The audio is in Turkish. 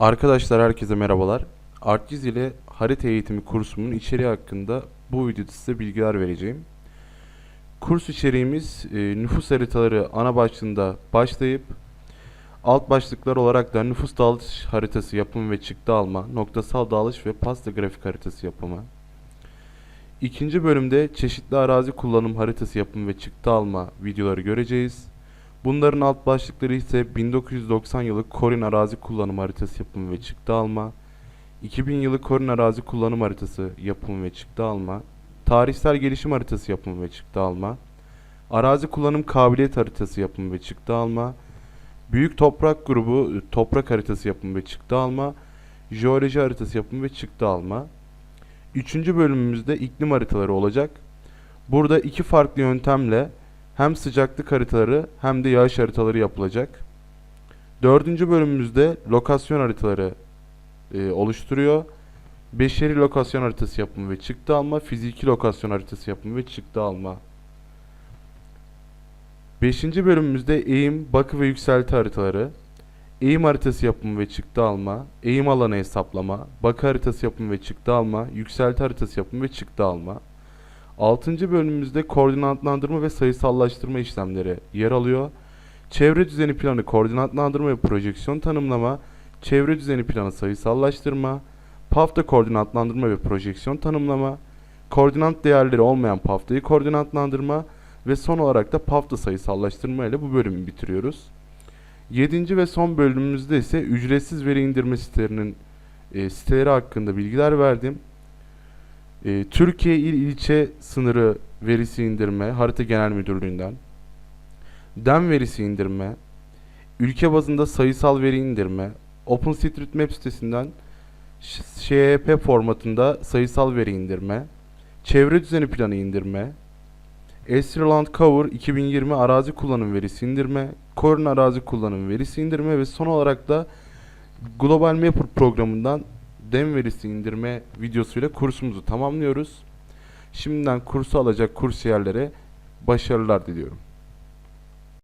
Arkadaşlar herkese merhabalar. ArcGIS ile harita eğitimi kursumun içeriği hakkında bu videoda size bilgiler vereceğim. Kurs içeriğimiz e, nüfus haritaları ana başlığında başlayıp alt başlıklar olarak da nüfus dağılış haritası yapımı ve çıktı alma, noktasal dağılış ve pasta grafik haritası yapımı. İkinci bölümde çeşitli arazi kullanım haritası yapımı ve çıktı alma videoları göreceğiz. Bunların alt başlıkları ise 1990 yılı Korin arazi kullanım haritası yapımı ve çıktı alma, 2000 yılı Korin arazi kullanım haritası yapımı ve çıktı alma, tarihsel gelişim haritası yapımı ve çıktı alma, arazi kullanım kabiliyet haritası yapımı ve çıktı alma, büyük toprak grubu toprak haritası yapımı ve çıktı alma, jeoloji haritası yapımı ve çıktı alma. Üçüncü bölümümüzde iklim haritaları olacak. Burada iki farklı yöntemle hem sıcaklık haritaları hem de yağış haritaları yapılacak. Dördüncü bölümümüzde lokasyon haritaları e, oluşturuyor. Beşeri lokasyon haritası yapımı ve çıktı alma, fiziki lokasyon haritası yapımı ve çıktı alma. Beşinci bölümümüzde eğim, bakı ve yükselti haritaları, eğim haritası yapımı ve çıktı alma, eğim alanı hesaplama, bakı haritası yapımı ve çıktı alma, yükselti haritası yapımı ve çıktı alma. 6. bölümümüzde koordinatlandırma ve sayısallaştırma işlemleri yer alıyor. Çevre düzeni planı koordinatlandırma ve projeksiyon tanımlama, çevre düzeni planı sayısallaştırma, PAFTA koordinatlandırma ve projeksiyon tanımlama, koordinat değerleri olmayan PAFTA'yı koordinatlandırma ve son olarak da PAFTA sayısallaştırma ile bu bölümü bitiriyoruz. 7. ve son bölümümüzde ise ücretsiz veri indirme sitelerinin e, siteleri hakkında bilgiler verdim. E, Türkiye il ilçe sınırı verisi indirme Harita Genel Müdürlüğü'nden. DEM verisi indirme. Ülke bazında sayısal veri indirme. OpenStreetMap sitesinden Ş- SHP formatında sayısal veri indirme. Çevre düzeni planı indirme. Esriland Cover 2020 arazi kullanım verisi indirme. Korun arazi kullanım verisi indirme ve son olarak da Global Mapper programından dem verisi indirme videosuyla kursumuzu tamamlıyoruz. Şimdiden kursu alacak kursiyerlere başarılar diliyorum.